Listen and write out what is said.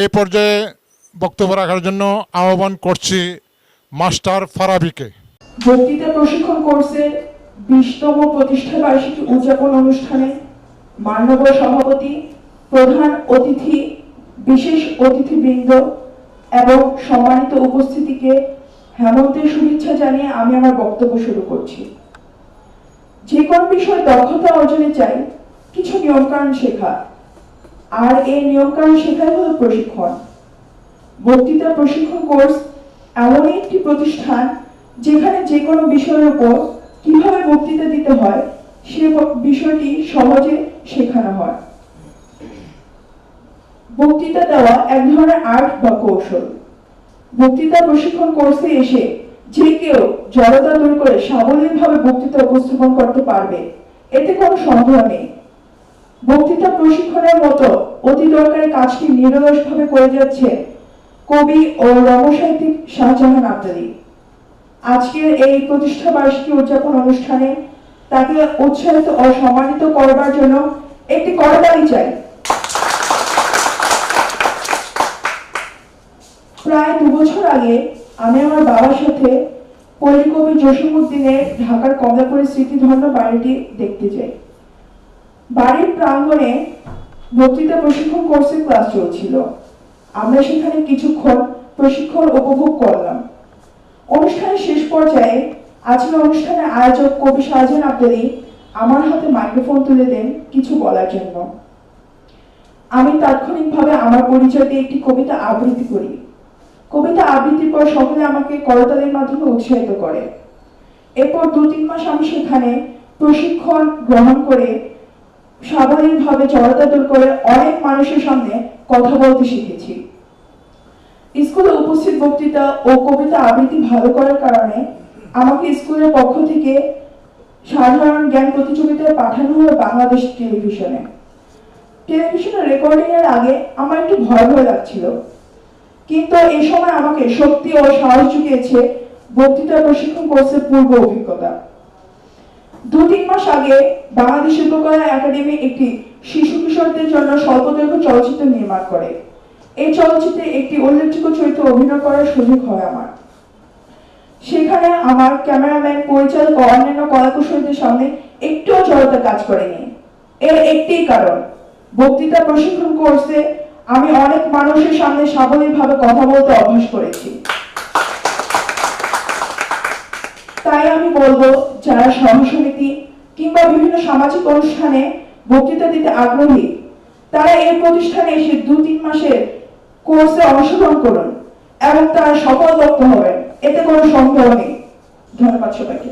এই পর্যায়ে বক্তব্য রাখার জন্য আহ্বান করছি মাস্টার ফারাবিকে। বক্তৃতা প্রশিক্ষণ কোর্সের বিশতম প্রতিষ্ঠা বার্ষিকী উদযাপন অনুষ্ঠানে মান্যবর সভাপতি, প্রধান অতিথি, বিশেষ অতিথিবৃন্দ এবং সম্মানিত উপস্থিতিকে হেমন্তের শুভেচ্ছা জানিয়ে আমি আমার বক্তব্য শুরু করছি। যে কোনো বিষয়ে দক্ষতা অর্জনে চাই, কিছু নিয়মকানুন শেখা। আর এই নিয়মকানুন শেখাই হলো প্রশিক্ষণ। বক্তৃতা প্রশিক্ষণ কোর্স এমন একটি প্রতিষ্ঠান যেখানে যে কোনো বিষয়ের উপর কীভাবে বক্তৃতা দিতে হয়, সে বিষয়টি সহজে শেখানো হয়। বক্তৃতা দেওয়া এক ধরনের আর্ট বা কৌশল। বক্তৃতা প্রশিক্ষণ কোর্সে এসে যে কেউ জড়তা দূর করে সাবলীলভাবে বক্তৃতা উপস্থাপন করতে পারবে, এতে কোনো সন্দেহ নেই। বক্তৃতা প্রশিক্ষণের মতো অতি দরকারি কাজটি নিরলসভাবে করে যাচ্ছে কবি ও রমসাহিত্যিক শাহজাহান আবদালি। আজকের এই প্রতিষ্ঠা বার্ষিকী উদযাপন অনুষ্ঠানে তাকে উৎসাহিত ও সম্মানিত করবার জন্য একটি করতালি চাই। প্রায় দু বছর আগে আমি আমার বাবার সাথে পল্লীকবি জসিমুদ্দিনের ঢাকার কমলাপুরের স্মৃতিধন্য বাড়িটি দেখতে যাই বাড়ির প্রাঙ্গণে বক্তৃতা প্রশিক্ষণ কোর্সের ক্লাস চলছিল। আমরা সেখানে কিছুক্ষণ প্রশিক্ষণ উপভোগ করলাম। অনুষ্ঠানের শেষ পর্যায়ে আজকের অনুষ্ঠানের আয়োজক কবি শাহজাহান আবদালি আমার হাতে মাইক্রোফোন তুলে দেন কিছু বলার জন্য। আমি তাৎক্ষণিকভাবে আমার পরিচয় দিয়ে একটি কবিতা আবৃত্তি করি। কবিতা আবৃত্তির পর সকলে আমাকে করতালির মাধ্যমে উৎসাহিত করে। এরপর দু তিন মাস আমি সেখানে প্রশিক্ষণ গ্রহণ করে স্বাভাবিকভাবে দূর করে অনেক মানুষের সামনে কথা বলতে শিখেছি। স্কুলে উপস্থিত বক্তৃতা ও কবিতা আবৃত্তি ভালো করার কারণে আমাকে স্কুলের পক্ষ থেকে সাধারণ জ্ঞান প্রতিযোগিতায় পাঠানো হয় বাংলাদেশ টেলিভিশনে। টেলিভিশনে রেকর্ডিং এর আগে আমার একটু ভয় ভয় লাগছিল। কিন্তু এই সময় আমাকে শক্তি ও সাহস জুগিয়েছে বক্তৃতা প্রশিক্ষণ কোর্সের পূর্ব অভিজ্ঞতা। দু তিন মাস আগে বাংলাদেশ শিল্পকলা একাডেমি একটি শিশু কিশোরদের জন্য স্বল্পদৈর্ঘ্য চলচ্চিত্র নির্মাণ করে। এই চলচ্চিত্রে একটি উল্লেখযোগ্য চরিত্রে অভিনয় করার সুযোগ হয় আমার। সেখানে আমার ক্যামেরাম্যান, পরিচালক ও অন্যান্য কলাকুশলীদের সামনে একটুও জড়তা কাজ করেনি। এর একটি কারণ, বক্তৃতা প্রশিক্ষণ কোর্সে আমি অনেক মানুষের সামনে সাবলীলভাবে কথা বলতে অভ্যাস করেছি। তাই আমি বলব, যারা সহসমিতি কিংবা বিভিন্ন সামাজিক অনুষ্ঠানে বক্তৃতা দিতে আগ্রহী, তারা এই প্রতিষ্ঠানে এসে দু তিন মাসের কোর্সে অংশগ্রহণ করুন এবং তারা সফল দক্ষ হবেন। এতে কোনো সন্দেহ নেই। ধন্যবাদ সবাইকে।